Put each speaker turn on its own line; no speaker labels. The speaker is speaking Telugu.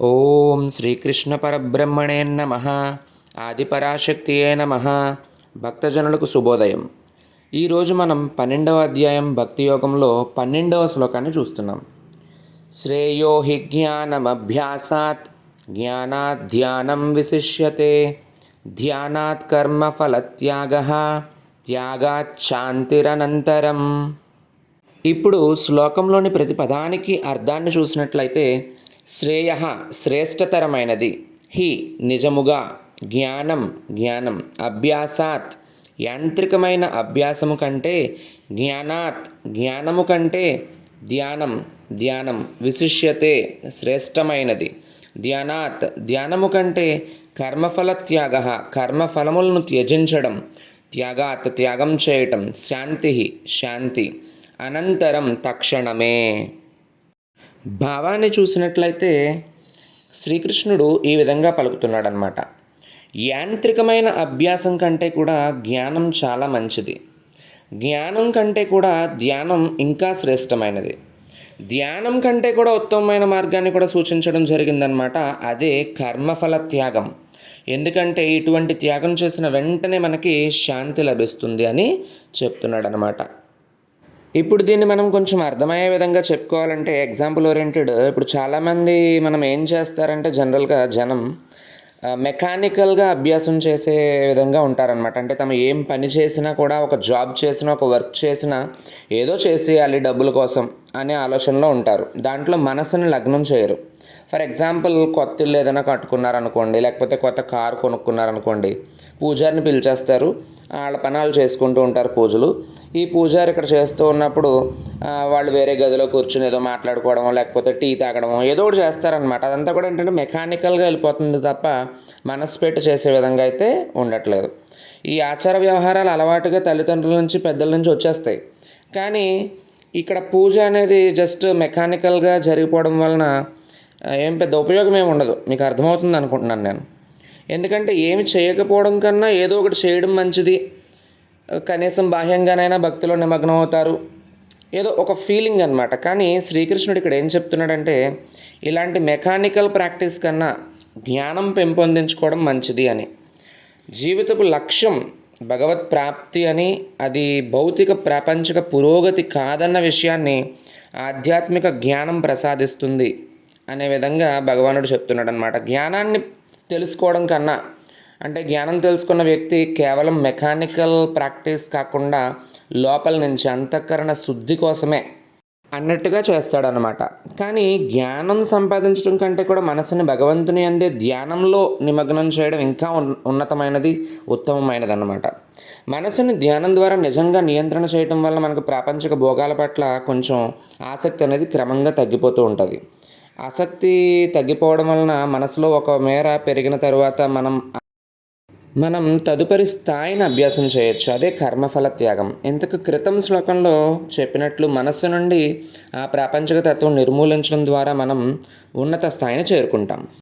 ఓం శ్రీకృష్ణ పరబ్రహ్మణే నమ ఆదిపరాశక్తియే నమ. భక్తజనులకు శుభోదయం. ఈరోజు మనం పన్నెండవ అధ్యాయం భక్తి యోగంలో పన్నెండవ శ్లోకాన్ని చూస్తున్నాం. శ్రేయో హి జ్ఞానమభ్యాసాత్ జ్ఞానాత్ ధ్యానం విశిష్యతే ధ్యానాత్ కర్మఫలత్యాగ త్యాగాత్ శాంతిరనంతరం ఇప్పుడు శ్లోకంలోని ప్రతి పదానికి అర్థాన్ని చూసినట్లయితే శ్రేయ శ్రేష్టతరమైనది. హి నిజముగా జ్ఞానం జ్ఞానం అభ్యాసాత్. యాంత్రికమైన అభ్యాసము కంటే జ్ఞానాత్ జ్ఞానము కంటే ధ్యానం ధ్యానం విశిష్యతే శ్రేష్టమైనది. ధ్యానాత్ ధ్యానము కంటే కర్మఫల త్యాగ కర్మఫలములను త్యజించడం త్యాగాత్ త్యాగం చేయటం శాంతి శాంతి. అనంతరం తక్షణమే. భావాన్ని చూసినట్లయితే శ్రీకృష్ణుడు ఈ విధంగా పలుకుతున్నాడనమాట యాంత్రికమైన అభ్యాసం కంటే కూడా జ్ఞానం చాలా మంచిది. జ్ఞానం కంటే కూడా ధ్యానం ఇంకా శ్రేష్టమైనది. ధ్యానం కంటే కూడా ఉత్తమమైన మార్గాన్ని కూడా సూచించడం జరిగిందనమాట అదే కర్మఫల త్యాగం. ఎందుకంటే ఇటువంటి త్యాగం చేసిన వెంటనే మనకి శాంతి లభిస్తుంది అని చెప్తున్నాడనమాట ఇప్పుడు దీన్ని మనం కొంచెం అర్థమయ్యే విధంగా చెప్పుకోవాలంటే ఎగ్జాంపుల్ ఓరియంటెడ్ ఇప్పుడు చాలామంది మనం ఏం చేస్తారంటే జనరల్గా జనం మెకానికల్గా అభ్యాసం చేసే విధంగా ఉంటారనమాట అంటే తమ ఏం పని చేసినా కూడా ఒక జాబ్ చేసినా ఒక వర్క్ చేసినా ఏదో చేసేయాలి డబ్బుల కోసం అనే ఆలోచనలో ఉంటారు. దాంట్లో మనసుని లగ్నం చేయరు. ఫర్ ఎగ్జాంపుల్ కొత్త ఇల్లు ఏదైనా కట్టుకున్నారనుకోండి లేకపోతే కొత్త కారు కొనుక్కున్నారనుకోండి పూజారిని పిలిచేస్తారు. వాళ్ళ పనాలు చేసుకుంటూ ఉంటారు పూజలు. ఈ పూజారి ఇక్కడ చేస్తూ ఉన్నప్పుడు వాళ్ళు వేరే గదిలో కూర్చుని ఏదో మాట్లాడుకోవడం లేకపోతే టీ తాగడం ఏదో ఒకటి చేస్తారనమాట అదంతా కూడా ఏంటంటే మెకానికల్గా వెళ్ళిపోతుంది తప్ప మనసు పెట్టి చేసే విధంగా అయితే ఉండట్లేదు. ఈ ఆచార వ్యవహారాలు అలవాటుగా తల్లిదండ్రుల నుంచి పెద్దల నుంచి వచ్చేస్తాయి. కానీ ఇక్కడ పూజ అనేది జస్ట్ మెకానికల్గా జరిగిపోవడం వలన ఏం పెద్ద ఉపయోగం ఏమి ఉండదు. మీకు అర్థమవుతుంది అనుకుంటున్నాను నేను. ఎందుకంటే ఏమి చేయకపోవడం కన్నా ఏదో ఒకటి చేయడం మంచిది. కనీసం బాహ్యంగానైనా భక్తిలో నిమగ్నం అవుతారు. ఏదో ఒక ఫీలింగ్ అనమాట కానీ శ్రీకృష్ణుడు ఇక్కడ ఏం చెప్తున్నాడంటే ఇలాంటి మెకానికల్ ప్రాక్టీస్ కన్నా జ్ఞానం పెంపొందించుకోవడం మంచిది అని. జీవితపు లక్ష్యం భగవత్ ప్రాప్తి అని అది భౌతిక ప్రాపంచిక పురోగతి కాదన్న విషయాన్ని ఆధ్యాత్మిక జ్ఞానం ప్రసాదిస్తుంది అనే విధంగా భగవానుడు చెప్తున్నాడు అనమాట జ్ఞానాన్ని తెలుసుకోవడం కన్నా అంటే జ్ఞానం తెలుసుకున్న వ్యక్తి కేవలం మెకానికల్ ప్రాక్టీస్ కాకుండా లోపల నుంచి అంతఃకరణ శుద్ధి కోసమే అన్నట్టుగా చేస్తాడనమాట కానీ జ్ఞానం సంపాదించడం కంటే కూడా మనసుని భగవంతుని అందే ధ్యానంలో నిమగ్నం చేయడం ఇంకా ఉన్నతమైనది ఉత్తమమైనది అన్నమాట మనసుని ధ్యానం ద్వారా నిజంగా నియంత్రణ చేయడం వల్ల మనకు ప్రాపంచిక భోగాల పట్ల కొంచెం ఆసక్తి అనేది క్రమంగా తగ్గిపోతూ ఉంటుంది. ఆసక్తి తగ్గిపోవడం వలన మనసులో ఒక మేర పెరిగిన తరువాత మనం మనం తదుపరి స్థాయిని అభ్యాసం చేయొచ్చు. అదే కర్మఫల త్యాగం. ఇంతకు క్రితం శ్లోకంలో చెప్పినట్లు మనస్సు నుండి ఆ ప్రాపంచిక తత్వం నిర్మూలించడం ద్వారా మనం ఉన్నత స్థాయిని చేరుకుంటాం.